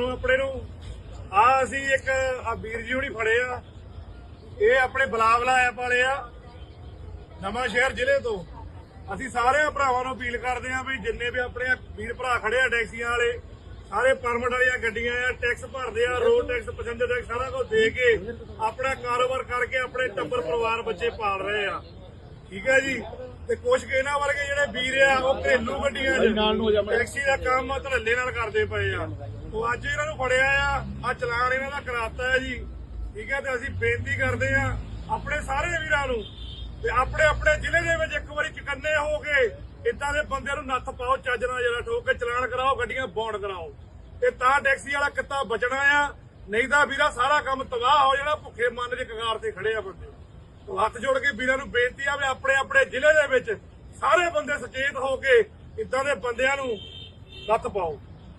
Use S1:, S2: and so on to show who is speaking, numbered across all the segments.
S1: ਨੂੰ ਆਪਣੇ ਨੂੰ ਆ ਅਸੀਂ ਇੱਕ ਆ ਵੀਰ ਜੀ ਹੁਣੀ ਫੜੇ ਆ। ਇਹ ਆਪਣੇ ਬਲਾਵਲਾ ਐਪ ਵਾਲੇ ਆ ਨਵਾਂ ਸ਼ਹਿਰ ਜ਼ਿਲ੍ਹੇ ਤੋਂ। ਅਸੀਂ ਸਾਰੇ ਭਰਾਵਾਂ ਨੂੰ ਅਪੀਲ ਕਰਦੇ ਆ ਵੀ ਜਿੰਨੇ ਵੀ ਆਪਣੇ ਵੀਰ ਭਰਾ ਖੜੇ ਆ ਟੈਕਸੀਆਂ ਵਾਲੇ ਸਾਰੇ ਪਰਮਿਟ ਵਾਲੀਆਂ ਗੱਡੀਆਂ ਆ ਟੈਕਸ ਭਰਦੇ ਆ ਰੋਡ ਟੈਕਸ ਪੈਸੇਂਜਰ ਟੈਕਸ ਸਾਰਾ ਕੁਝ ਦੇ ਕੇ ਆਪਣਾ ਕਾਰੋਬਾਰ ਕਰਕੇ ਆਪਣੇ ਟੱਬਰ ਪਰਿਵਾਰ ਬੱਚੇ ਪਾਲ ਰਹੇ ਆ। ਠੀਕ ਹੈ ਜੀ? ਤੇ ਕੁਝ ਕੁ ਇਹਨਾਂ ਵਰਗੇ ਜਿਹੜੇ ਵੀਰ ਆ ਉਹ ਘਰੇਲੂ ਗੱਡੀਆਂ 'ਚ ਟੈਕਸੀ ਦਾ ਕੰਮ ਧੜੱਲੇ ਨਾਲ ਕਰਦੇ ਪਏ ਆ। ਉਹ ਅੱਜ ਇਹਨਾਂ ਨੂੰ ਫੜਿਆ ਆ ਆ ਚਲਾਨ ਇਹਨਾਂ ਦਾ ਕਰਾਤਾ ਹੈ ਜੀ। ਠੀਕ ਹੈ ਤੇ ਅਸੀਂ ਬੇਨਤੀ ਕਰਦੇ ਆ ਆਪਣੇ ਸਾਰੇ ਵੀਰਾਂ ਨੂੰ, ਤੇ ਆਪਣੇ ਆਪਣੇ ਜ਼ਿਲ੍ਹੇ ਦੇ ਵਿੱਚ ਇੱਕ ਵਾਰੀ ਚਕੰਨੇ ਹੋ ਕੇ ਇਦਾਂ ਦੇ ਬੰਦਿਆਂ ਨੂੰ ਨੱਥ ਪਾਓ, ਚੱਜ ਨਾਲ ਜਿਹੜਾ ਠੋਕ ਕੇ ਚਲਾਨ ਕਰਾਓ, ਗੱਡੀਆਂ ਬੌਂਡ ਕਰਾਓ। ਤੇ ਤਾਂ ਟੈਕਸੀ ਵਾਲਾ ਕਿੱਤਾ ਬਚਣਾ ਆ, ਨਹੀਂ ਤਾਂ ਵੀਰਾ ਸਾਰਾ ਕੰਮ ਤਬਾਹ ਹੋ ਜਾਣਾ, ਭੁੱਖੇ ਮਨ ਦੇ ਕਗਾਰ ਤੇ ਖੜੇ ਆ ਬੰਦੇ। ਤੋ ਹੱਥ ਜੋੜ ਕੇ ਵੀਰਾਂ ਨੂੰ ਬੇਨਤੀ ਆ ਵੀ ਆਪਣੇ ਆਪਣੇ ਜ਼ਿਲ੍ਹੇ ਦੇ ਵਿੱਚ ਸਾਰੇ ਬੰਦੇ ਸੁਚੇਤ ਹੋ ਕੇ ਇਦਾਂ ਦੇ ਬੰਦਿਆਂ ਨੂੰ ਨੱਥ ਪਾਓ।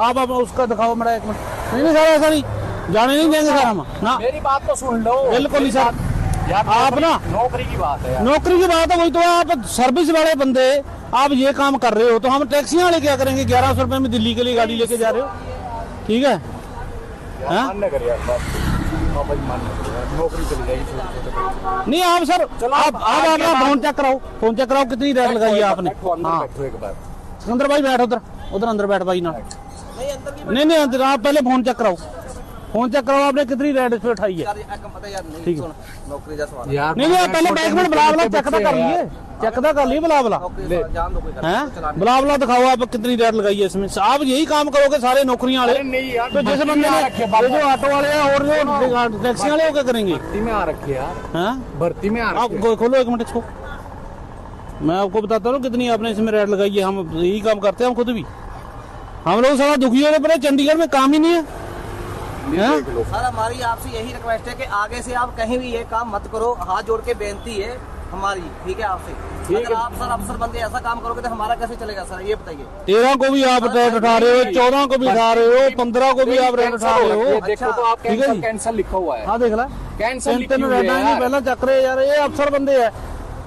S1: آپ آپ اس کا دکھاؤ میرا ایک منٹ۔ نہیں
S2: نہیں سر ایسا نہیں۔ جانے نہیں دیں
S1: گے سر ہم۔ میری بات تو سن لو۔ بالکل نہیں سر۔ آپ
S2: نا نوکری کی بات ہے نوکری کی بات ہے
S3: وہی تو آپ سروس والے بندے آپ یہ کام کر رہے ہو تو ہم ٹیکسیاں والے کیا کریں گے؟ گیارہ سو روپے میں دلی کے لیے گاڑی لے کے جا
S4: رہے ہو۔ ٹھیک ہے۔ ہاں؟
S3: نہیں آپ سر
S4: آپ
S3: آپ اپنا
S4: فون چیک کراؤ۔ فون چیک
S3: کراؤ کتنی ریٹ لگائی ہے آپ نے؟ ہاں۔ سکندر بھائی بیٹھ ادھر۔ ادھر اندر بیٹھ بھائی نا۔ نہیں نہیں اندر آپ پہلے فون چیک کراؤ۔ فون چیک کراؤ آپ نے کتنی ریڈ اس پہ اٹھائی ہے۔ نہیں
S4: نہیں آپ پہلے بیک منٹ بلا بلا چیک دا کر لیے۔ چیک دا کر لیے
S3: بلا بلا۔ ہاں؟ بلا بلا دکھاؤ آپ کتنی ریڈ لگائی ہے اس میں۔ آپ یہی کام کرو
S4: گے سارے
S3: نوکری
S4: والے۔ تو جس
S3: بندے نے جو آٹو والے ہیں اور جو ٹیکسی والے ہو کے کریں گے؟ بھرتی میں آ رکھے ہیں ہاں؟ بھرتی میں آ رکھے۔ آپ کھولو ایک منٹ اس
S5: کو۔ میں آپ
S4: کو
S3: بتاتا ہوں کتنی آپ نے اس میں ریڈ لگائی ہے۔ ہم یہی کام کرتے ہیں ہم خود بھی۔
S5: ہم لوگ سارا دکھی ہو رہے پڑے
S3: چنڈی گڑھ میں کام ہی نہیں ہے۔ ہاں؟ ہاں؟ سر ہماری آپ سے یہی ریکویسٹ ہے کہ
S4: آگے سے
S3: آپ کہیں بھی یہ کام مت کرو ہاتھ جوڑ کے بینتی ہے ہماری۔ ٹھیک ہے آپ
S4: سے؟ اگر آپ سر افسر
S3: بن
S4: کے ایسا کام
S3: کرو
S4: گے
S3: تو ہمارا کیسے چلے گا سر؟ یہ بتائیے۔ تیرہ کو بھی آپ اٹھا رہے ہو چودہ کو بھی اٹھا رہے ہو پندرہ کو بھی آپ رہے ہو۔ دیکھو اچھا۔ تو آپ جی۔ کینسل لکھا ہوا ہے۔
S5: ہاں دیکھ لا کینسل لکھا ہوا ہے یار۔ یہ افسر بندے ہے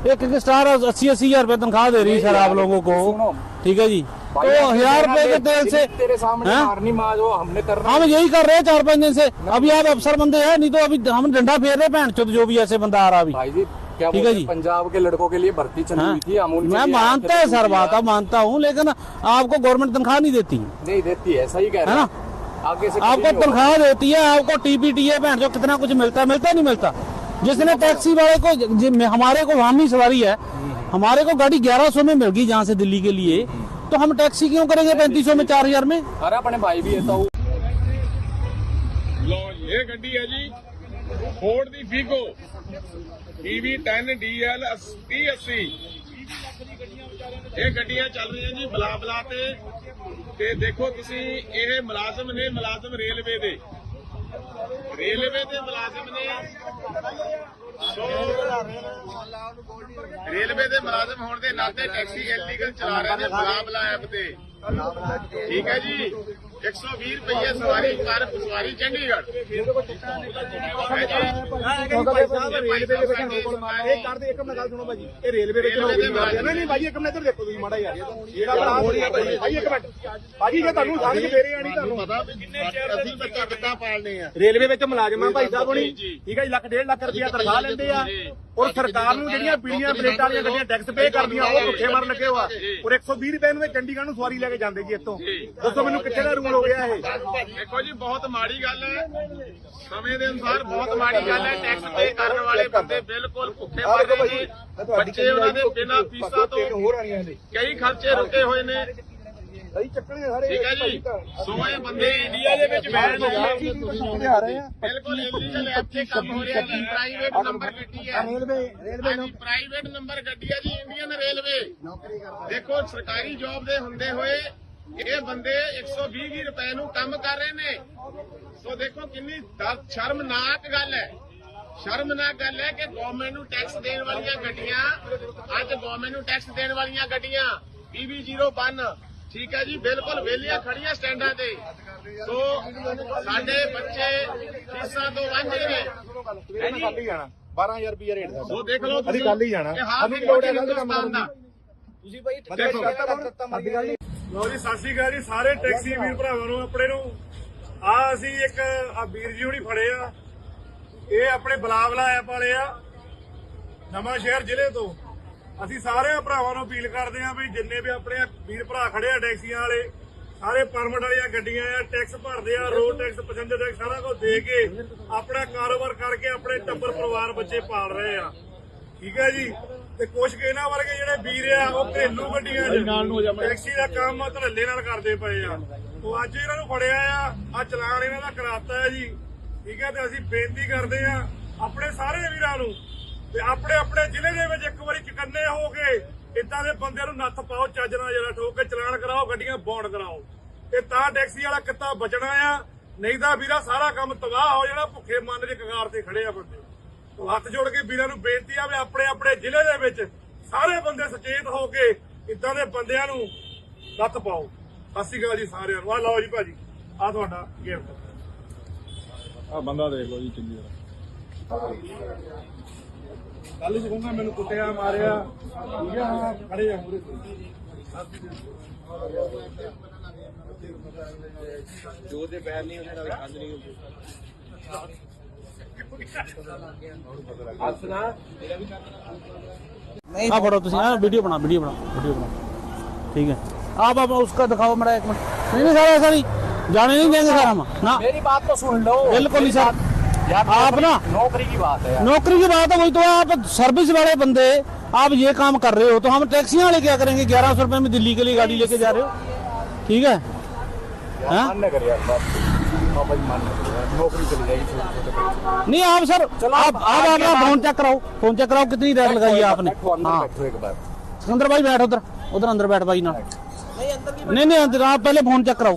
S5: ایک اسٹار اسی اسی ہزار روپے تنخواہ دے رہی ہے سر آپ لوگوں کو۔ ٹھیک ہے جی۔ تو ہزار روپے کے تیل سے۔ ہاں؟ ہم یہی کر رہے
S3: ہیں چار پانچ دن سے۔ ابھی آپ افسر بندے ہیں نہیں تو ابھی ہم ڈنڈا پھیر رہے ہیں جو بھی ایسے
S4: بندہ
S3: آ
S4: رہا ابھی۔ ہے
S3: جی۔ پنجاب
S4: کے
S3: لڑکوں
S4: کے لیے بھرتی چلی
S3: ہاں۔ ہوئی تھی
S4: میں
S3: مانتا
S4: ہے
S3: سر
S4: بات آپ
S3: مانتا ہوں
S4: لیکن
S3: آپ کو گورنمنٹ تنخواہ نہیں دیتی۔ نہیں دیتی ہے صحیح کہہ رہا آپ کو تنخواہ دیتی ہے آپ کو ٹی پی ٹی ہے
S4: بہن
S3: جو کتنا کچھ ملتا
S4: ہے
S3: ملتا نہیں ملتا۔ جس نے
S4: ٹیکسی والے
S3: کو
S4: جی، ہمارے کو وہاں سواری ہے۔
S3: ہمارے کو گاڑی گیارہ سو میں مل گئی جہاں سے دلی کے لیے۔ हैं।
S4: आगे से कभी
S3: आपको
S4: नहीं होगा।
S3: तनख्वाह देती है आपको टीपीटी है भैन जो कितना कुछ मिलता है मिलता है नहीं मिलता जिसने टैक्सी वाले को जि- हमारे को वाहनी सवारी है हमारे को गाड़ी ग्यारह सौ में मिल गई जहाँ से दिल्ली के लिए तो हम टैक्सी क्यों करेंगे पैंतीस सौ में चार हजार में
S4: अरे अपने भाई भी है तो
S2: ਲੋ ਇਹ ਗੱਡੀ ਹੈ ਜੀ ਫੋਰਡ ਦੀ ਫੀਗੋ EV 10 DL 3080 ਇਹ ਗੱਡੀਆਂ ਚੱਲ ਰਹੀਆਂ ਜੀ ਬਲਾ ਬਲਾ ਤੇ ਤੇ ਦੇਖੋ ਤੁਸੀਂ ਇਹ ਮੁਲਾਜ਼ਮ ਨੇ ਮੁਲਾਜ਼ਮ ਰੇਲਵੇ ਦੇ ਰੇਲਵੇ ਦੇ ਮੁਲਾਜ਼ਮ ਨੇ ਸੋ ਰੇਲਵੇ ਦੇ ਮੁਲਾਜ਼ਮ ਹੋਣ ਦੇ ਨਾਤੇ ਟੈਕਸੀ ਇਲੀਗਲ ਚਲਾ ਰਹੇ ਨੇ, ਬਲਾ ਬਲਾ ਐਪ ਤੇ। ਠੀਕ ਹੈ ਜੀ? 120 ਰੁਪਏ ਸਵਾਰੀ ਕਰ ਸਵਾਰੀ ਚੰਡੀਗੜ੍ਹ। ਹੈ
S1: ਇਹ ਕਰਦੇ ਇੱਕ ਮਿੰਟ ਗੱਲ ਸੁਣੋ ਭਾਜੀ। ਇਹ ਰੇਲਵੇ ਵਿੱਚ ਨੌਕਰੀ ਕਰਦੇ ਆ। ਨਹੀਂ ਨਹੀਂ ਭਾਜੀ ਇੱਕ ਮਿੰਟ ਇੱਧਰ ਦੇਖੋ ਤੁਸੀਂ ਮਾੜਾ ਯਾਰ ਜਿਹੜਾ ਬਣਾ ਹੋ ਰਿਹਾ ਭਾਜੀ ਭਾਜੀ ਇੱਕ ਮਿੰਟ। ਭਾਜੀ ਜੇ ਤੁਹਾਨੂੰ ਸਮਝ ਫੇਰੇ ਆਣੀ ਤੁਹਾਨੂੰ
S2: ਪਤਾ ਵੀ ਅਸੀਂ ਬੱਚਾ ਕਿੱਦਾਂ ਪਾਲਨੇ ਆ।
S1: ਰੇਲਵੇ ਵਿੱਚ ਮੁਲਾਜ਼ਮਾਂ ਭਾਈ ਸਾਹਿਬ ਹੋਣੀ ਠੀਕ ਹੈ ਜੀ ਲੱਖ ਡੇਢ ਲੱਖ ਰੁਪਇਆ ਤਨਖਾਹ ਲੈਂਦੇ ਆ। ਔਰ ਸਰਕਾਰ ਨੂੰ ਜਿਹੜੀਆਂ ਪੀੜੀਆਂ ਪਲੇਟਾਂ ਵਾਲੀਆਂ ਗੱਡੀਆਂ ਟੈਕਸ ਪੇ ਕਰਦੀਆਂ ਉਹ ਭੁੱਖੇ ਮਰਨ ਲੱਗੇ ਹੋਆ। ਔਰ 120 ਰੁਪਏ ਨੂੰ ਇਹ ਚੰਡੀਗੜ੍ਹ ਨੂੰ ਸਵਾਰੀ ਲੈ ਕੇ ਜਾਂਦੇ ਜੀ ਇੱਥੋਂ। ਦੱਸੋ ਮੈਨੂੰ ਕਿੱਥੇ ਦਾ ਰੂਲ ਹੋ ਗਿਆ ਇਹ।
S2: ਦੇਖੋ ਜੀ ਬਹੁਤ ਮਾੜੀ ਗੱਲ ਹੈ। ਸਮੇਂ ਦੇ ਅਨੁਸਾਰ ਬਹੁਤ ਮਾੜੀ ਗੱਲ ਹੈ। ਟੈਕਸ ਪੇ ਕਰਨ ਵਾਲੇ ਬੰਦੇ ਬਿਲਕੁਲ ਭੁੱਖੇ ਮਰ ਰਹੇ ਨੇ। ਬੱਚੇ ਉਹਨਾਂ ਦੇ ਬਿਨਾਂ ਫੀਸਾਂ ਤੋਂ ਕਈ ਖਰਚੇ ਰੁਕੇ ਹੋਏ ਨੇ।
S1: ਸਹੀ ਚੱਕਣੇ ਸਾਰੇ
S2: ਠੀਕ ਹੈ ਜੀ। ਸੋ ਇਹ ਬੰਦੇ ਇੰਡੀਆ ਦੇ ਵਿੱਚ
S1: ਆ ਰਹੇ
S2: ਬਿਲਕੁਲ ਇਲੀਗਲ ਤੇ ਕੰਮ ਹੋ ਰਿਹਾ ਜੀ। ਪ੍ਰਾਈਵੇਟ ਨੰਬਰ ਗੱਡੀ ਹੈ।
S1: ਰੇਲਵੇ ਰੇਲਵੇ
S2: ਪ੍ਰਾਈਵੇਟ ਨੰਬਰ ਗੱਡੀ ਹੈ ਜੀ ਇੰਡੀਅਨ ਰੇਲਵੇ ਦੇਖੋ ਸਰਕਾਰੀ ਜੌਬ ਦੇ ਹੁੰਦੇ ਹੋਏ ਇਹ ਬੰਦੇ 120 ਰੁਪਏ ਨੂੰ ਕੰਮ ਕਰ ਰਹੇ ਨੇ। ਸੋ ਦੇਖੋ ਕਿੰਨੀ ਸ਼ਰਮਨਾਕ ਗੱਲ ਹੈ। ਸ਼ਰਮਨਾਕ ਗੱਲ ਹੈ ਕਿ ਗਵਰਨਮੈਂਟ ਨੂੰ ਟੈਕਸ ਦੇਣ ਵਾਲੀਆਂ ਗੱਡੀਆਂ ਅੱਜ ਗਵਰਨਮੈਂਟ ਨੂੰ ਟੈਕਸ ਦੇਣ ਵਾਲੀਆਂ ਗੱਡੀਆਂ PV01 ਠੀਕ ਹੈ ਜੀ ਬਿਲਕੁਲ ਵਿਹਲੀਆਂ ਖੜੀਆਂ ਸਟੈਂਡਾਂ ਤੇ। ਸੋ ਸਾਡੇ ਬੱਚੇ ਫੀਸਾਂ ਤੋਂ ਵਾਂਝੇ ਨੇ। ਹੈ ਜੀ
S4: ਕੱਲ ਹੀ ਜਾਣਾ 12000 ਰੁਪਏ ਰੇਟ ਦਾ।
S2: ਸੋ ਦੇਖ ਲਓ
S4: ਅਸੀਂ ਕੱਲ ਹੀ ਜਾਣਾ। ਸਾਨੂੰ ਲੋੜ ਹੈ
S2: ਹਿੰਦੁਸਤਾਨ ਦਾ।
S1: ਲਓ ਜੀ ਸਤਿ ਸ਼੍ਰੀ ਅਕਾਲ ਜੀ ਸਾਰੇ ਟੈਕਸੀ ਵੀਰ ਭਰਾਵਾਂ ਨੂੰ ਆਪਣੇ ਨੂੰ। ਆ ਅਸੀਂ ਇੱਕ ਆ ਵੀਰ ਜੀ ਹੁਣੀ ਫੜੇ ਆ। ਇਹ ਆਪਣੇ ਬਲਾਵਲਾ ਐਪ ਵਾਲੇ ਆ ਨਵਾਂ ਸ਼ਹਿਰ ਜ਼ਿਲ੍ਹੇ ਤੋਂ। ਅਸੀਂ ਸਾਰੇ ਭਰਾਵਾਂ ਨੂੰ ਅਪੀਲ ਕਰਦੇ ਆ ਵੀ ਜਿੰਨੇ ਵੀ ਆਪਣੇ ਵੀਰ ਭਰਾ ਖੜੇ ਆ ਟੈਕਸੀਆਂ ਵਾਲੇ ਸਾਰੇ ਪਰਮਿਟ ਵਾਲੀਆਂ ਗੱਡੀਆਂ ਆ ਟੈਕਸ ਭਰਦੇ ਆ ਰੋਡ ਟੈਕਸ ਪੈਸੇਂਜਰ ਟੈਕਸ ਸਾਰਾ ਕੁਝ ਦੇ ਕੇ ਆਪਣਾ ਕਾਰੋਬਾਰ ਕਰਕੇ ਆਪਣੇ ਟੱਬਰ ਪਰਿਵਾਰ ਬੱਚੇ ਪਾਲ ਰਹੇ ਆ। ਠੀਕ ਹੈ ਜੀ? ਤੇ ਕੁਛ ਕੁ ਇਹਨਾਂ ਵਰਗੇ ਜਿਹੜੇ ਵੀਰ ਆ ਉਹ ਘਰੇਲੂ ਗੱਡੀਆਂ 'ਚ ਟੈਕਸੀ ਦਾ ਕੰਮ ਧੜੱਲੇ ਨਾਲ ਕਰਦੇ ਪਏ ਆ। ਉਹ ਅੱਜ ਇਹਨਾਂ ਨੂੰ ਫੜਿਆ ਆ ਆ ਚਲਾਨ ਇਹਨਾਂ ਦਾ ਕਰਾਤਾ ਹੈ ਜੀ। ਠੀਕ ਹੈ ਤੇ ਅਸੀਂ ਬੇਨਤੀ ਕਰਦੇ ਆ ਆਪਣੇ ਸਾਰੇ ਵੀਰਾਂ ਨੂੰ ਤੇ ਆਪਣੇ ਆਪਣੇ ਜ਼ਿਲ੍ਹੇ ਦੇ ਵਿੱਚ ਇੱਕ ਵਾਰੀ ਚਕੰਨੇ ਹੋ ਕੇ ਇਦਾਂ ਦੇ ਬੰਦਿਆਂ ਨੂੰ ਨੱਥ ਪਾਓ ਚੱਜ ਨਾਲ ਜਰਾ ਠੋਕ ਕੇ ਚਲਾਨ ਕਰਾਓ ਗੱਡੀਆਂ ਬੌਂਡ ਕਰਾਓ। ਤੇ ਤਾਂ ਟੈਕਸੀ ਵਾਲਾ ਕਿੱਤਾ ਬਚਣਾ ਆ ਨਹੀਂ ਤਾਂ ਵੀਰਾ ਸਾਰਾ ਕੰਮ ਤਬਾਹ ਹੋ ਜਾਣਾ ਭੁੱਖੇ ਮਨ ਦੇ ਕਗਾਰ ਤੇ ਖੜੇ ਆ ਬੰਦੇ। ਹੱਥ ਜੋੜ ਕੇ ਵੀਰਾਂ ਨੂੰ ਬੇਨਤੀ ਆ ਵੀ ਆਪਣੇ ਆਪਣੇ ਜ਼ਿਲ੍ਹੇ ਦੇ ਵਿੱਚ ਸਾਰੇ ਬੰਦੇ ਸੁਚੇਤ ਹੋ ਕੇ ਇਦਾਂ ਦੇ ਬੰਦਿਆਂ ਨੂੰ ਲੱਤ ਪਾਓ। ਸਤਿ ਸ਼੍ਰੀ ਅਕਾਲ ਜੀ ਸਾਰਿਆਂ ਨੂੰ। ਆ ਲਓ ਜੀ ਭਾਜੀ ਆ ਤੁਹਾਡਾ ਗਿਫਟ
S4: ਆ ਬੰਦਾ ਦੇਖ ਲਓ ਜੀ ਚੰਗੀ ਤਰ੍ਹਾਂ।
S1: ਕੱਲ ਹੀ ਕਹੂੰਗਾ ਮੈਨੂੰ ਕੁੱਟਿਆ ਮਾਰਿਆ। ਠੀਕ ਆ? ਖੜੇ ਆ ਮੂਰੇ
S4: ਜੋ ਦੇ ਬੈਰ ਨਹੀਂ ਉਹਦੇ ਨਾਲ ਖੰਡ ਨਹੀਂ ਹੁੰਦੀ।
S3: تھی ویڈیو بنا ویڈیو بنا ویڈیو بنا۔ ٹھیک ہے۔ آپ آپ اس کا دکھاؤ میرا ایک منٹ۔ نہیں سر ایسا نہیں جانے نہیں دیں گے سر ہم۔ میری
S4: بات تو سن لو۔ بالکل
S3: سر۔ آپ نا
S4: نوکری
S3: کی بات
S4: ہے نوکری کی بات ہے
S3: وہی تو آپ سروس والے بندے آپ یہ کام کر رہے ہو تو ہم ٹیکسیاں والے کیا کریں گے۔ گیارہ سو روپے میں دلی کے لیے گاڑی لے کے جا رہے ہو۔ ٹھیک ہے۔ ठीक है हाँ?
S4: मान न कर यार बात बाबा जी मान न करो यार नौकरी चली जाएगी छोटे छोटे बच्चे
S3: नहीं आप सर आप आप अपना फोन चेक कराओ फोन चेक कराओ कितनी रेट लगाई है आपने
S4: बैठो अंदर
S3: हाँ
S4: बैठो एक बार
S3: सिकंदर भाई बैठ उधर उधर अंदर बैठ भाई ना
S5: नहीं अंदर की
S3: नहीं नहीं अंदर आप पहले फोन चेक कराओ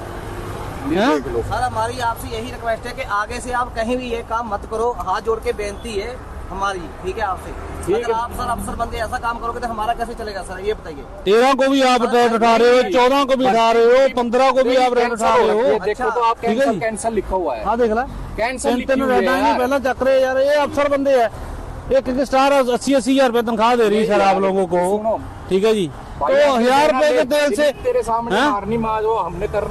S3: हैं?
S5: सर हमारी आपसे यही रिक्वेस्ट है कि आगे से आप कहीं भी ये काम मत करो हाथ जोड़ के बेनती है हमारी ठीक है आपसे अगर आप सर अफसर बंदे ऐसा काम करोगे तो हमारा कैसे चलेगा सर ये बताइए
S3: तेरह को भी आप रेट उठा रहे हो चौदह को भी उठा रहे हो पंद्रह को भी आप रेट उठा रहे
S4: ये
S3: हो
S4: देखो तो आप
S3: ठीक है
S4: कैंसल
S3: जी।
S4: कैंसल लिखा हुआ है
S3: हाँ देख ला
S4: कैंसल
S3: तीन
S4: लिखी
S3: तीन
S4: हुई है
S3: रेटा ही
S4: यार।
S3: पहला चक रहे यार ये अफसर बंदे है एक एक स्टार अस्सी अस्सी हजार रुपए तनख्वाह दे रही है सर आप लोगों को
S4: सुनो।
S3: ठीक है जी تو ہزار
S4: روپے کے
S3: تیل
S4: سے ہاں؟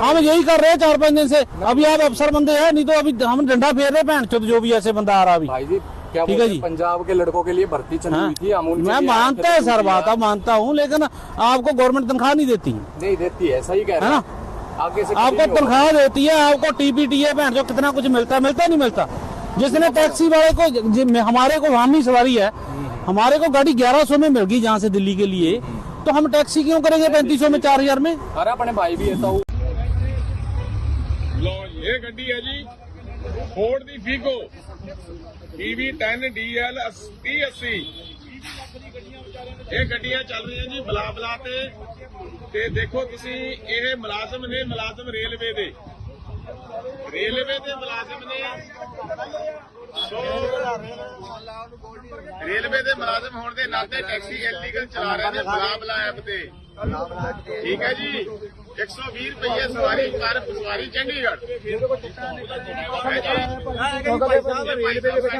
S4: ہم یہی کر
S3: رہے ہیں چار پانچ دن سے۔ ابھی آپ افسر بندے ہیں نہیں تو ابھی ہم ڈنڈا پھیر رہے ہیں جو بھی ایسے بندہ آ رہا ابھی۔ ٹھیک ہے جی۔ پنجاب
S4: کے لڑکوں کے
S3: لیے بھرتی
S4: چل
S3: رہی
S4: ہاں۔ تھی میں مانتا ہے سر بات مانتا
S3: ہوں
S4: لیکن آپ کو گورنمنٹ
S3: تنخواہ
S4: نہیں
S3: دیتی۔
S4: نہیں
S3: دیتی
S4: ہے
S3: صحیح
S4: کہہ
S3: رہا
S4: آپ
S3: کو تنخواہ دیتی ہے آپ کو ٹی پی ٹی
S4: ہے جو کتنا کچھ ملتا
S3: ہے
S4: ملتا
S3: نہیں
S4: ملتا۔ جس نے ٹیکسی
S3: والے
S4: کو جی،
S3: ہمارے کو وہاں سواری ہے ہمارے کو گاڑی گیارہ سو میں مل گئی جہاں سے دلی کے لیے۔ वाले को जि- में हमारे को हम ही सवारी है हमारे को गाड़ी ग्यारह सौ में मिल गई जहाँ से दिल्ली के लिए तो हम टैक्सी क्यों करेंगे पैंतीस सौ में चार हजार में
S4: अरे अपने भाई भी है तो
S2: ਲਓ ਜੀ, ਇਹ ਗੱਡੀ ਹੈ ਜੀ ਫੋਰਡ ਦੀ ਫੀਗੋ EV 10 DL 3080 ਇਹ ਗੱਡੀਆਂ ਚੱਲ ਰਹੀਆਂ ਜੀ ਬਲਾ ਬਲਾ ਤੇ ਤੇ ਦੇਖੋ ਤੁਸੀਂ ਇਹ ਮੁਲਾਜ਼ਮ ਨੇ ਮੁਲਾਜ਼ਮ ਰੇਲਵੇ ਦੇ ਰੇਲਵੇ ਦੇ ਮੁਲਾਜ਼ਮ ਨੇ ਸੋ ਰੇਲਵੇ ਦੇ ਮੁਲਾਜ਼ਮ ਹੋਣ ਦੇ ਨਾਤੇ ਟੈਕਸੀ ਇਲੀਗਲ ਚਲਾ ਰਹੇ ਨੇ, ਬਲਾ ਬਲਾ ਐਪ ਤੇ। ਠੀਕ ਹੈ ਜੀ? 120 ਰੁਪਏ ਸਵਾਰੀ ਪਰ ਸਵਾਰੀ ਚੰਡੀਗੜ੍ਹ।
S6: ਰੇਲਵੇ ਦੇ ਵਿੱਚ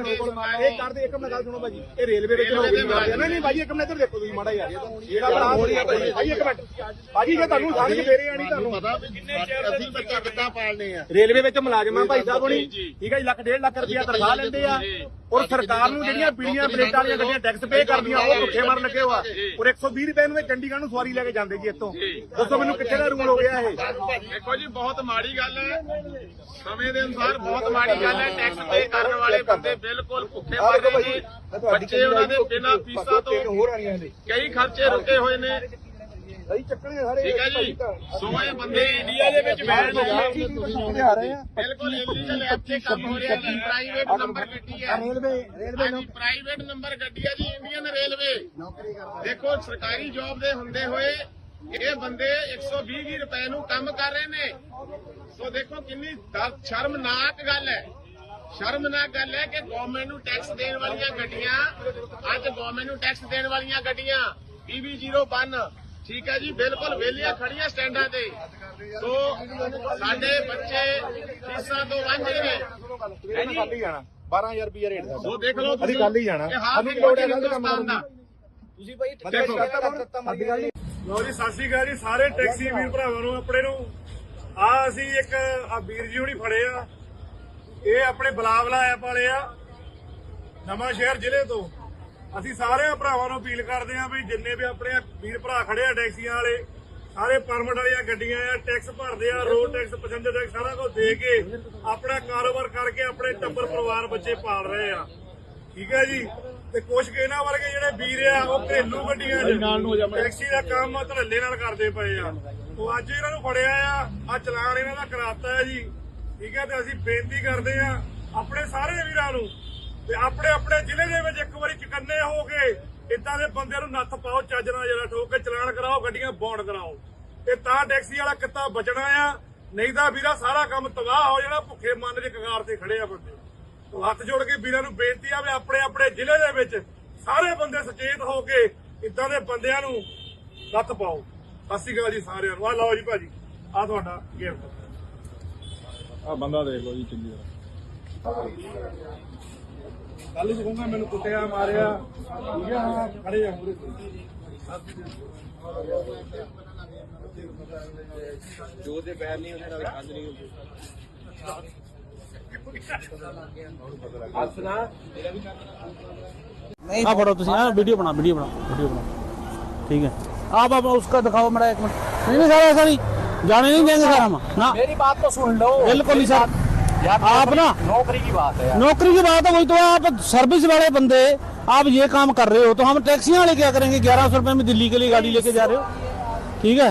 S6: ਇਹ ਕਰਦੇ ਇੱਕ ਮਿੰਟ ਗੱਲ ਸੁਣੋ ਭਾਜੀ ਇਹ ਰੇਲਵੇ
S2: ਦੇ
S6: ਰੋਕਣ ਨਹੀਂ ਨਹੀਂ ਭਾਜੀ ਇੱਕ ਮਿੰਟ ਇੱਧਰ ਦੇਖੋ ਤੁਸੀਂ ਮਾੜਾ ਯਾਰ ਇਹ ਗੱਲ ਭਾਜੀ ਇੱਕ ਮਿੰਟ ਭਾਜੀ ਜੇ ਤੁਹਾਨੂੰ ਸਮਝ ਫੇਰੇ ਆਣੀ ਤੁਹਾਨੂੰ
S2: ਪਤਾ ਅਸੀਂ ਬੱਚਾ ਕਿੱਦਾਂ ਪਾਲਨੇ ਆ
S6: ਰੇਲਵੇ ਵਿੱਚ ਮੁਲਾਜ਼ਮਾਂ ਭਾਈ ਸਾਹਿਬ ਹੋਣੀ, ਠੀਕ ਹੈ ਲੱਖ ਡੇਢ ਲੱਖ ਰੁਪਇਆ ਤਨਖਾਹ ਲੈਂਦੇ ਆ। ਔਰ ਸਰਕਾਰ ਨੂੰ ਜਿਹੜੀਆਂ ਪੀੜੀਆਂ ਪਲੇਟਾਂ ਵਾਲੀਆਂ ਗੱਡੀਆਂ ਟੈਕਸ ਪੇ ਕਰਦੀਆਂ, ਉਹ ਭੁੱਖੇ ਮਰਨ ਲੱਗੇ ਹੋਆ ਔਰ 120 ਰੁਪਏ ਨੂੰ ਇਹ ਚੰਡੀਗੜ੍ਹ ਨੂੰ ਸਵਾਰੀ ਲੈ ਕੇ ਜਾਂਦੇ ਜੀ ਇੱਥੋਂ। ਦੱਸੋ ਮੈਨੂੰ ਕਿੱਥੇ ਦਾ ਰੂਲ ਹੋ ਗਿਆ ਇਹ।
S2: ਦੇਖੋ ਜੀ ਬਹੁਤ ਮਾੜੀ ਗੱਲ ਹੈ। ਸਮੇਂ ਦੇ ਅਨੁਸਾਰ ਬਹੁਤ ਮਾੜੀ ਗੱਲ ਹੈ। ਟੈਕਸ ਪੇ ਕਰਨ ਵਾਲੇ ਬੰਦੇ ਬਿਲਕੁਲ ਭੁੱਖੇ ਮਰ ਰਹੇ ਨੇ। ਬੱਚੇ ਉਹਨਾਂ ਦੇ ਬਿਨਾਂ ਫੀਸਾਂ ਤੋਂ
S6: ਹੋ
S2: ਕਈ ਖਰਚੇ ਰੁਕੇ ਹੋਏ ਨੇ।
S6: ਸਹੀ ਚੱਕਣਗੇ ਸਾਰੇ
S2: ਠੀਕ ਹੈ ਜੀ। ਸੋ ਇਹ ਬੰਦੇ ਇੰਡੀਆ ਦੇ ਵਿੱਚ ਬੈਠ
S6: ਰਹੇ
S2: ਬਿਲਕੁਲ ਇਲੀਗਲ ਐਪ ਤੇ ਕੰਮ ਹੋ ਰਿਹਾ ਜੀ। ਪ੍ਰਾਈਵੇਟ ਨੰਬਰ ਗੱਡੀ ਹੈ।
S6: ਰੇਲਵੇ ਰੇਲਵੇ
S2: ਪ੍ਰਾਈਵੇਟ ਨੰਬਰ ਗੱਡੀ ਹੈ ਜੀ ਇੰਡੀਅਨ ਰੇਲਵੇ ਦੇਖੋ ਸਰਕਾਰੀ ਜੌਬ ਦੇ ਹੁੰਦੇ ਹੋਏ ਇਹ ਬੰਦੇ 120 ਹੀ ਰੁਪਏ ਨੂੰ ਕੰਮ ਕਰ ਰਹੇ ਨੇ। ਸੋ ਦੇਖੋ ਕਿੰਨੀ ਦਰ- ਸ਼ਰਮਨਾਕ ਗੱਲ ਹੈ। ਸ਼ਰਮਨਾਕ ਗੱਲ ਹੈ ਕਿ ਗਵਰਨਮੈਂਟ ਨੂੰ ਟੈਕਸ ਦੇਣ ਵਾਲੀਆਂ ਗੱਡੀਆਂ ਅੱਜ ਗਵਰਨਮੈਂਟ ਨੂੰ ਟੈਕਸ ਦੇਣ ਵਾਲੀਆਂ ਗੱਡੀਆਂ PV01 ਠੀਕ ਹੈ ਜੀ ਬਿਲਕੁਲ ਵੇਲੀਆਂ ਖੜੀਆਂ ਸਟੈਂਡਾਂ ਤੇ। ਸੋ ਸਾਡੇ ਬੱਚੇ ਫੀਸਾਂ ਤੋਂ ਵਾਂਝੇ ਨੇ।
S6: ਕੱਲ ਹੀ ਜਾਣਾ 12000 ਰੁਪਏ ਰੇਟ ਦਾ
S2: ਉਹ ਦੇਖ ਲਓ
S6: ਅਸੀਂ ਕੱਲ ਹੀ ਜਾਣਾ। ਅਸੀਂ ਲੋੜ ਹੈ ਗਲਤ ਕੰਮ
S2: ਹਿੰਦੁਸਤਾਨ ਦਾ।
S6: ਤੁਸੀਂ
S5: ਭਾਈ
S6: ਦੇਖੋ ਗੱਲ ਨਹੀਂ
S1: ਲੋ ਜੀ, ਸਤਿ ਸ਼੍ਰੀ ਅਕਾਲ ਜੀ, ਸਾਰੇ ਟੈਕਸੀ ਵੀਰ ਭਰਾਵਾਂ ਨੂੰ, ਆਪਣੇ ਨੂੰ। ਆ ਅਸੀਂ ਇੱਕ, ਆ ਵੀਰ ਜੀ ਹੁਣੀ ਫੜੇ ਆ। ਇਹ ਆਪਣੇ ਬਲਾਵਲਾ ਐਪ ਵਾਲੇ ਆ, ਨਵਾਂ ਸ਼ਹਿਰ ਜ਼ਿਲ੍ਹੇ ਤੋਂ। ਅਸੀਂ ਸਾਰੇ ਭਰਾਵਾਂ ਨੂੰ ਅਪੀਲ ਕਰਦੇ ਆ ਵੀ ਜਿੰਨੇ ਵੀ ਆਪਣੇ ਵੀਰ ਭਰਾ ਖੜੇ ਆ ਟੈਕਸੀਆਂ ਵਾਲੇ, ਸਾਰੇ ਪਰਮਿਟ ਵਾਲੀਆਂ ਗੱਡੀਆਂ ਆ, ਟੈਕਸ ਭਰਦੇ ਆ, ਰੋਡ ਟੈਕਸ ਪੈਸੇਂਜਰ ਟੈਕਸ, ਸਾਰਾ ਕੁਝ ਦੇ ਕੇ ਆਪਣਾ ਕਾਰੋਬਾਰ ਕਰਕੇ ਆਪਣੇ ਟੱਬਰ ਪਰਿਵਾਰ ਬੱਚੇ ਪਾਲ ਰਹੇ ਆ। ਠੀਕ ਹੈ ਜੀ? ਤੇ ਕੁਛ ਕੁ ਇਹਨਾਂ ਵਰਗੇ ਜਿਹੜੇ ਵੀਰ ਆ ਉਹ ਘਰੇਲੂ ਗੱਡੀਆਂ 'ਚ ਟੈਕਸੀ ਦਾ ਕੰਮ ਧੜੱਲੇ ਨਾਲ ਕਰਦੇ ਪਏ ਆ। ਉਹ ਅੱਜ ਇਹਨਾਂ ਨੂੰ ਫੜਿਆ ਆ ਆ ਚਲਾਨ ਇਹਨਾਂ ਦਾ ਕਰਾਤਾ ਹੈ ਜੀ। ਠੀਕ ਹੈ ਤੇ ਅਸੀਂ ਬੇਨਤੀ ਕਰਦੇ ਆ ਆਪਣੇ ਸਾਰੇ ਵੀਰਾਂ ਨੂੰ ਤੇ ਆਪਣੇ ਆਪਣੇ ਜ਼ਿਲ੍ਹੇ ਦੇ ਵਿੱਚ ਇੱਕ ਵਾਰੀ ਚਕੰਨੇ ਹੋ ਕੇ ਇਦਾਂ ਦੇ ਬੰਦਿਆਂ ਨੂੰ ਨੱਥ ਪਾਓ ਚੱਜ ਨਾਲ ਜਿਹੜਾ ਠੋਕ ਕੇ ਚਲਾਨ ਕਰਾਓ ਗੱਡੀਆਂ ਬੌਂਡ ਕਰਾਓ। ਤੇ ਤਾਂ ਟੈਕਸੀ ਵਾਲਾ ਕਿੱਤਾ ਬਚਣਾ ਆ ਨਹੀਂ ਤਾਂ ਵੀਰਾ ਸਾਰਾ ਕੰਮ ਤਬਾਹ ਹੋ ਜਾਣਾ ਭੁੱਖੇ ਮਨ ਦੇ ਕਗਾਰ ਤੇ ਖੜੇ ਆ ਬੰਦੇ। ਹੱਥ ਜੋੜ ਕੇ ਵੀਰਾਂ ਨੂੰ ਬੇਨਤੀ ਆ ਵੀ ਆਪਣੇ ਆਪਣੇ ਜ਼ਿਲ੍ਹੇ ਦੇ ਵਿੱਚ ਸਾਰੇ ਬੰਦੇ ਸੁਚੇਤ ਹੋ ਕੇ ਇਦਾਂ ਦੇ ਬੰਦਿਆਂ ਨੂੰ ਨੱਥ ਪਾਓ। ਸਤਿ ਅਕਾਲ ਜੀ ਸਾਰਿਆਂ ਨੂੰ। ਆ ਲਓ ਜੀ ਭਾਜੀ ਆ ਤੁਹਾਡਾ ਗਿਫਟ
S4: ਆ ਬੰਦਾ ਦੇਖ ਲਓ ਜੀ ਚੰਗੀ ਤਰ੍ਹਾਂ
S1: ਕੱਲ ਸੁਣੂਗਾ ਮੈਨੂੰ ਕੁੱਟਿਆ ਮਾਰਿਆ। ਠੀਕ ਆ ਖੜੇ ਆ ਮੂਰੇ
S4: ਜੋ ਦੇ ਪੈਰ ਨਹੀਂ ਉਹਦੇ ਨਾਲ ਕੰਧ ਨਹੀਂ ਹੁੰਦੀ।
S3: تھی ہاں، ویڈیو بنا ویڈیو بنا ویڈیو بنا۔ ٹھیک ہے۔ آپ آپ اس کا دکھاؤ میرا ایک منٹ۔ نہیں سر ایسا نہیں جانے نہیں دیں گے سر ہم۔
S6: میری بات تو سن لو۔
S3: بالکل نہیں سر۔ آپ نا۔
S6: نوکری کی بات ہے
S3: نوکری کی بات ہے وہی تو آپ سروس والے بندے آپ یہ کام کر رہے ہو تو ہم ٹیکسیاں والے کیا کریں گے۔ گیارہ سو روپے میں دلی کے لیے گاڑی لے کے جا رہے ہو۔ ٹھیک
S6: ہے۔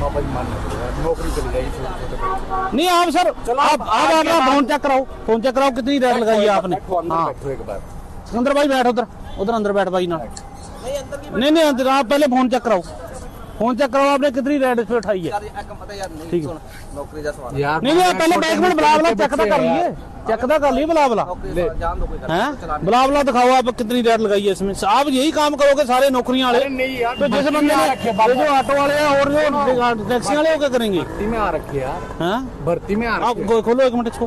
S6: न कर यार बात बाबा जी मान न करो यार नौकरी चली जाएगी छोटे छोटे बच्चे
S3: नहीं आप सर आप आप अपना फोन चेक कराओ फोन चेक कराओ कितनी रेट लगाई है आपने
S6: बैठो अंदर
S3: हाँ
S6: बैठो एक बार
S3: सिकंदर भाई बैठ उधर उधर अंदर बैठ भाई ना
S5: नहीं अंदर की
S3: नहीं नहीं अंदर आप पहले फोन चेक कराओ فون چیک کرو آپ نے کتنی ریڈ اس پہ اٹھائی
S5: ہے ٹھیک ہے نوکری نہیں
S3: نہیں پہلے
S5: بیک منٹ بلا بلا
S6: چیک
S3: نہ کر لیے چیک نہ کر لیے بلا بلا بلا بلا دکھاؤ آپ کتنی ریڈ لگائی ہے
S5: اس میں آپ یہی کام کرو
S3: گے
S5: سارے
S3: نوکری والے تو جس بندے نے جو آٹو والے ہیں اور جو ٹیکسی والے وہ کیا
S6: کریں گے بھرتی
S3: میں آ
S6: رکھے
S3: یار
S6: بھرتی میں
S3: آ
S6: رکھے آپ
S3: کھولو ایک منٹ اس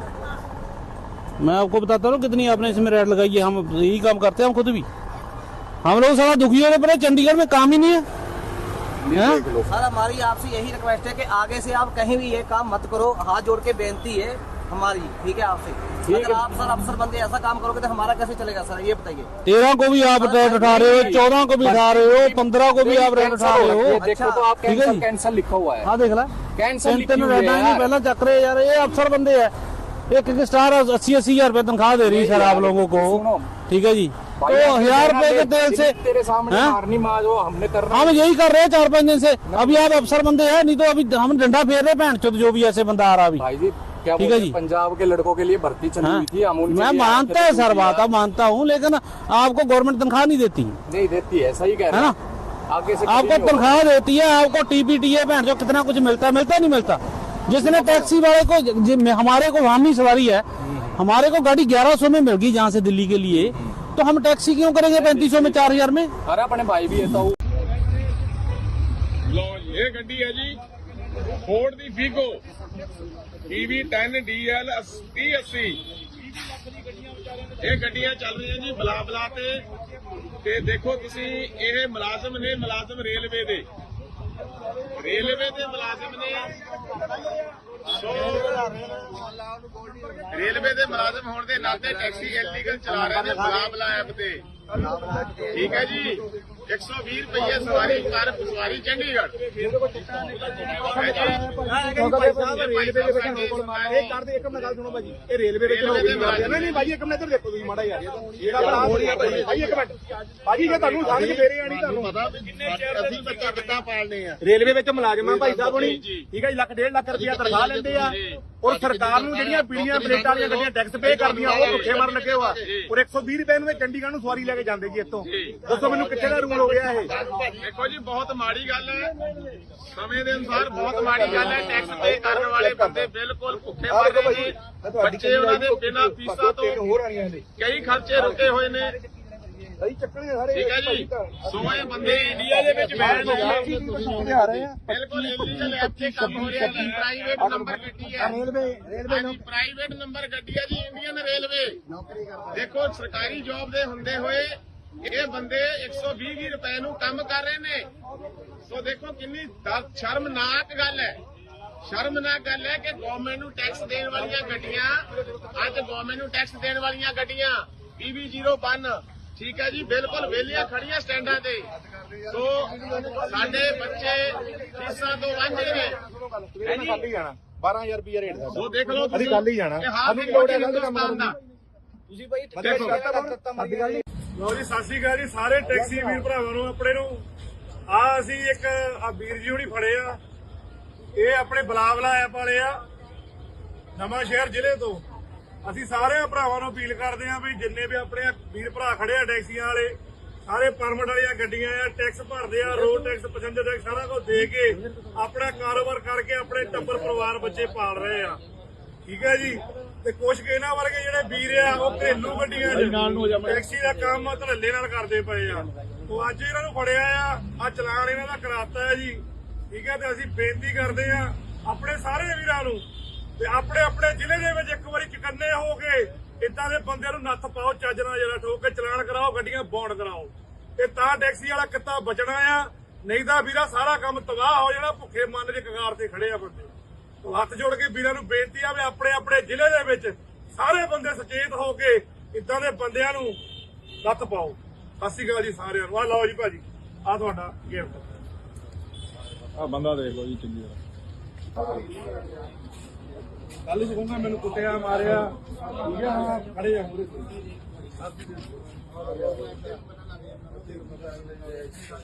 S3: میں آپ کو بتاتا ہوں کتنی آپ نے
S6: اس میں ریڈ لگائی ہے ہم
S3: یہی
S6: کام کرتے ہیں
S3: ہم
S6: خود بھی
S3: ہم لوگ سارا دکھی ہو رہے پڑے چنڈی گڑھ میں کام ہی نہیں ہے हैं हम खुद भी हम लोग सारा दुखी हो रहे पड़े चंडीगढ़ में काम ही नहीं है हैं?
S5: सर हमारी आपसे यही रिक्वेस्ट है कि आगे से आप कहीं भी ये काम मत करो हाथ जोड़ के बेनती है हमारी ठीक है आपसे अगर आप सर अफसर बंदे ऐसा काम करोगे तो हमारा कैसे चलेगा सर ये बताइए
S3: तेरह को भी आप रेट उठा रहे हो चौदह को भी उठा रहे हो पंद्रह को भी आप रेट उठा रहे
S6: ये
S3: हो
S6: देखो तो आप
S3: ठीक है
S6: कैंसल
S3: जी।
S6: कैंसल लिखा हुआ है
S3: हाँ देख ला
S6: कैंसल
S3: तीन
S6: लिखी
S3: तीन
S6: हुई है
S3: रेटा नहीं
S6: यार।
S3: पहला चक्र है यार ये अफसर बंदे है एक एक स्टार अस्सी अस्सी हजार रुपए तनख्वाह दे रही है सर आप लोगों को
S6: सुनो।
S3: ठीक है जी تو
S6: ہزار روپے
S3: کے
S6: تیل سے ہاں؟ ہم یہی
S3: کر رہے ہیں چار پانچ دن سے۔ ابھی آپ افسر بندے ہیں نہیں تو ابھی ہم ڈنڈا پھیر رہے بہن چود جو بھی ایسے بندہ آ رہا ابھی۔ ٹھیک ہے جی۔
S6: پنجاب کے لڑکوں
S3: کے
S6: لیے
S3: بھرتی
S6: چلی
S3: ہاں۔
S6: ہوئی تھی میں مانتا ہے سر بات
S3: مانتا
S6: ہوں لیکن آپ کو
S3: گورنمنٹ
S6: تنخواہ
S3: نہیں
S6: دیتی۔
S3: نہیں
S6: دیتی
S3: ہے
S6: صحیح
S3: کہہ
S6: رہا
S3: آپ کو تنخواہ دیتی ہے آپ کو ٹی پی
S6: ٹی ہے جو کتنا کچھ
S3: ملتا
S6: ہے
S3: ملتا
S6: نہیں ملتا۔ جس
S3: نے
S6: ٹیکسی والے کو
S3: ہمارے کو وامی سواری ہے ہمارے کو گاڑی گیارہ سو میں مل گئی جہاں سے دلی کے لیے۔ को जि- हमारे को हम ही सवारी है हमारे को गाड़ी ग्यारह सौ में मिल गई जहाँ से दिल्ली के लिए तो हम टैक्सी क्यों करेंगे पैंतीस सौ में चार हजार में
S6: अरे अपने भाई भी है तो
S2: ਲੋ ਇਹ ਗੱਡੀ ਹੈ ਜੀ ਫੋਰਡ ਦੀ ਫੀਗੋ PV 10 DL 3080 ਇਹ ਗੱਡੀਆਂ ਚੱਲ ਰਹੀਆਂ ਜੀ ਬਲਾ ਬਲਾ ਤੇ ਤੇ ਦੇਖੋ ਤੁਸੀਂ ਇਹ ਮੁਲਾਜ਼ਮ ਨੇ ਮੁਲਾਜ਼ਮ ਰੇਲਵੇ ਦੇ ਰੇਲਵੇ ਦੇ ਮੁਲਾਜ਼ਮ ਨੇ ਸੋ ਰੇਲਵੇ ਦੇ ਮੁਲਾਜ਼ਮ ਹੋਣ ਦੇ ਨਾਤੇ ਟੈਕਸੀ ਇਲੀਗਲ ਚਲਾ ਰਹੇ ਨੇ ਬਲਾ ਬਲਾ ਐਪ ਤੇ। ਠੀਕ ਹੈ ਜੀ? 120 ਰੁਪਏ ਸਵਾਰੀ ਕਰ ਸਵਾਰੀ ਚੰਡੀਗੜ੍ਹ। ਹੈ
S6: ਇਹ ਕਰਦੇ ਇੱਕ ਮਿੰਟ ਗੱਲ ਸੁਣੋ ਭਾਜੀ ਇਹ ਰੇਲਵੇ ਵਿੱਚ ਕਰਦੇ ਨਹੀਂ ਨਹੀਂ ਭਾਜੀ ਇੱਕ ਮਿੰਟ ਇੱਧਰ ਦੇਖੋ ਤੁਸੀਂ ਮਾੜਾ ਯਾਰ ਜਿਹੜਾ ਬਣਾ ਭਾਜੀ ਇੱਕ ਮਿੰਟ ਭਾਜੀ ਜੇ ਤੁਹਾਨੂੰ ਸਮਝ ਫੇਰੇ ਆਣੀ ਤੁਹਾਨੂੰ
S2: ਅਸੀਂ ਬੱਚਾ ਕਿੱਦਾਂ ਪਾਲਨੇ ਆ
S6: ਰੇਲਵੇ ਵਿੱਚ ਮੁਲਾਜ਼ਮ ਆ ਭਾਈ ਸਾਹਿਬ ਹੋਣੀ ਠੀਕ ਹੈ ਲੱਖ ਡੇਢ ਲੱਖ ਰੁਪਇਆ ਤਨਖਾਹ ਲੈਂਦੇ ਆ। ਔਰ ਸਰਕਾਰ ਨੂੰ ਜਿਹੜੀਆਂ ਪੀੜੀਆਂ ਪਲੇਟਾਂ ਵਾਲੀਆਂ ਗੱਡੀਆਂ ਟੈਕਸ ਪੇ ਕਰਦੀਆਂ ਉਹ ਭੁੱਖੇ ਮਰਨ ਲੱਗੇ ਹੋਆ ਔਰ 120 ਰੁਪਏ ਨੂੰ ਇਹ ਚੰਡੀਗੜ੍ਹ ਨੂੰ ਸਵਾਰੀ ਲੈ ਕੇ ਜਾਂਦੇ ਜੀ ਇੱਥੋਂ। ਦੱਸੋ ਮੈਨੂੰ ਕਿੱਥੇ ਦਾ ਰੂਲ ਹੋ ਗਿਆ ਇਹ।
S2: ਦੇਖੋ ਜੀ ਬਹੁਤ ਮਾੜੀ ਗੱਲ ਹੈ। ਸਮੇਂ ਦੇ ਅਨੁਸਾਰ ਬਹੁਤ ਮਾੜੀ ਗੱਲ ਹੈ। ਟੈਕਸ ਪੇ ਕਰਨ ਵਾਲੇ ਬੰਦੇ ਬਿਲਕੁਲ ਭੁੱਖੇ ਮਰ ਰਹੇ
S6: ਭਾਜੀ
S2: ਨੇ। ਬੱਚੇ ਉਹਨਾਂ ਦੇ ਬਿਨਾਂ ਫੀਸਾਂ ਤੋਂ ਕਈ ਖਰਚੇ ਰੁਕੇ ਹੋਏ ਨੇ।
S6: ਸਹੀ ਚੱਕਣੇ ਸਾਰੇ
S2: ਠੀਕ ਹੈ ਜੀ। ਸੋ ਇਹ ਬੰਦੇ ਇੰਡੀਆ ਦੇ ਵਿੱਚ ਬੈਠ
S6: ਆ।
S2: ਬਿਲਕੁਲ ਇਲੀਗਲ ਇੱਥੇ ਕੰਮ ਹੋ ਰਿਹਾ ਜੀ। ਪ੍ਰਾਈਵੇਟ ਨੰਬਰ ਗੱਡੀ ਹੈ।
S6: Railway
S2: railway private number. ਗੱਡੀ ਹੈ ਜੀ ਇੰਡੀਅਨ ਰੇਲਵੇ ਦੇਖੋ ਸਰਕਾਰੀ ਜੌਬ ਦੇ ਹੁੰਦੇ ਹੋਏ ਇਹ ਬੰਦੇ 120 ਰੁਪਏ ਨੂੰ ਕੰਮ ਕਰ ਰਹੇ ਨੇ। ਸੋ ਦੇਖੋ ਕਿੰਨੀ ਦਰ- ਸ਼ਰਮਨਾਕ ਗੱਲ ਹੈ। ਸ਼ਰਮਨਾਕ ਗੱਲ ਹੈ ਕਿ ਗਵਰਨਮੈਂਟ ਨੂੰ ਟੈਕਸ ਦੇਣ ਵਾਲੀਆਂ ਗੱਡੀਆਂ ਅੱਜ ਗਵਰਨਮੈਂਟ ਨੂੰ ਟੈਕਸ ਦੇਣ ਵਾਲੀਆਂ ਗੱਡੀਆਂ PB01 ਠੀਕ ਹੈ ਜੀ ਬਿਲਕੁਲ ਵਿਹਲੀਆਂ ਖੜੀਆਂ ਸਟੈਂਡਾਂ ਤੇ। ਸੋ ਸਾਡੇ ਬੱਚੇ ਫੀਸਾਂ ਤੋਂ ਵਾਂਝੇ ਨੇ।
S6: ਅਸੀਂ ਹੀ ਜਾਣਾ। 12000 ਰੁਪਏ ਰੇਟ ਦਾ।
S2: ਸੋ ਦੇਖ ਲਓ
S6: ਅਸੀਂ ਕੱਲ ਹੀ ਜਾਣਾ। ਸਾਨੂੰ ਲੋੜ ਹੈ ਗਲਤ ਕੰਮ
S2: ਹਿੰਦੁਸਤਾਨ ਦਾ।
S5: ਤੁਸੀਂ ਭਾਈ
S6: ਦੇਖੋ।
S1: ਲਓ ਜੀ ਸਤਿ ਸ਼੍ਰੀ ਅਕਾਲ ਜੀ ਸਾਰੇ ਟੈਕਸੀ ਵੀਰ ਭਰਾਵਾਂ ਨੂੰ ਆਪਣੇ ਨੂੰ। ਆ ਅਸੀਂ ਇੱਕ ਆ ਵੀਰ ਜੀ ਹੁਣੀ ਫੜੇ ਆ। ਇਹ ਆਪਣੇ ਬਲਾਵਲਾ ਐਪ ਵਾਲੇ ਆ ਨਵਾਂ ਸ਼ਹਿਰ ਜ਼ਿਲ੍ਹੇ ਤੋਂ। ਅਸੀਂ ਸਾਰੇ ਭਰਾਵਾਂ ਨੂੰ ਅਪੀਲ ਕਰਦੇ ਆ ਵੀ ਜਿੰਨੇ ਵੀ ਆਪਣੇ ਵੀਰ ਭਰਾ ਖੜੇ ਆ ਟੈਕਸੀਆਂ ਵਾਲੇ ਸਾਰੇ ਪਰਮਿਟ ਵਾਲੀਆਂ ਗੱਡੀਆਂ ਆ ਟੈਕਸ ਭਰਦੇ ਆ ਰੋਡ ਟੈਕਸ ਪੈਸੇਂਜਰ ਟੈਕਸ ਸਾਰਾ ਕੁਝ ਦੇ ਕੇ ਆਪਣਾ ਕਾਰੋਬਾਰ ਕਰਕੇ ਆਪਣੇ ਟੱਬਰ ਪਰਿਵਾਰ ਬੱਚੇ ਪਾਲ ਰਹੇ ਆ। ਠੀਕ ਹੈ ਜੀ? ਤੇ ਕੁਛ ਕੁ ਇਹਨਾਂ ਵਰਗੇ ਜਿਹੜੇ ਵੀਰ ਆ ਉਹ ਘਰੇਲੂ ਗੱਡੀਆਂ ਟੈਕਸੀ ਦਾ ਕੰਮ ਧੜੱਲੇ ਨਾਲ ਕਰਦੇ ਪਏ ਆ। ਉਹ ਅੱਜ ਇਹਨਾਂ ਨੂੰ ਫੜਿਆ ਆ ਆ ਚਲਾਨ ਇਹਨਾਂ ਦਾ ਕਰਾਤਾ ਹੈ ਜੀ। ਠੀਕ ਹੈ ਤੇ ਅਸੀਂ ਬੇਨਤੀ ਕਰਦੇ ਆ ਆਪਣੇ ਸਾਰੇ ਵੀਰਾਂ ਨੂੰ ਤੇ ਆਪਣੇ ਆਪਣੇ ਜ਼ਿਲ੍ਹੇ ਦੇ ਵਿੱਚ ਇੱਕ ਵਾਰੀ ਚਕੰਨੇ ਹੋ ਕੇ ਇਦਾਂ ਦੇ ਬੰਦਿਆਂ ਨੂੰ ਨੱਥ ਪਾਓ ਚੱਜ ਨਾਲ ਜਿਹੜਾ ਠੋਕ ਕੇ ਚਲਾਨ ਕਰਾਓ ਗੱਡੀਆਂ ਬੌਂਡ ਕਰਾਓ। ਇਹ ਤਾਂ ਟੈਕਸੀ ਵਾਲਾ ਕਿੱਤਾ ਬਚਣਾ ਆ ਨਹੀਂ ਤਾਂ ਵੀਰਾ ਸਾਰਾ ਕੰਮ ਤਬਾਹ ਹੋ ਜਾਣਾ ਭੁੱਖੇ ਮਨ ਦੇ ਕਗਾਰ ਤੇ ਖੜੇ ਆ ਬੰਦੇ। ਹੱਥ ਜੋੜ ਕੇ ਵੀਰਾਂ ਨੂੰ ਬੇਨਤੀ ਆ ਵੀ ਆਪਣੇ ਆਪਣੇ ਜ਼ਿਲ੍ਹੇ ਦੇ ਵਿੱਚ ਸਾਰੇ ਬੰਦੇ ਸੁਚੇਤ ਹੋ ਕੇ ਇਦਾਂ ਦੇ ਬੰਦਿਆਂ ਨੂੰ ਨੱਥ ਪਾਓ। ਸਤਿ ਸ਼੍ਰੀ ਅਕਾਲ ਜੀ ਸਾਰਿਆਂ ਨੂੰ। ਆ ਲਓ ਜੀ ਭਾਜੀ ਆ ਤੁਹਾਡਾ ਗਿਫਟ
S4: ਆ ਬੰਦਾ ਦੇਖ ਲਓ ਜੀ ਚੰਗੀ ਤਰ੍ਹਾਂ।
S1: ਕੱਲ ਹੀ ਕਹੂੰਗਾ ਮੈਨੂੰ ਕੁੱਟਿਆ ਮਾਰਿਆ। ਠੀਕ ਹਾਂ ਖੜੇ ਆ ਮੂਰੇ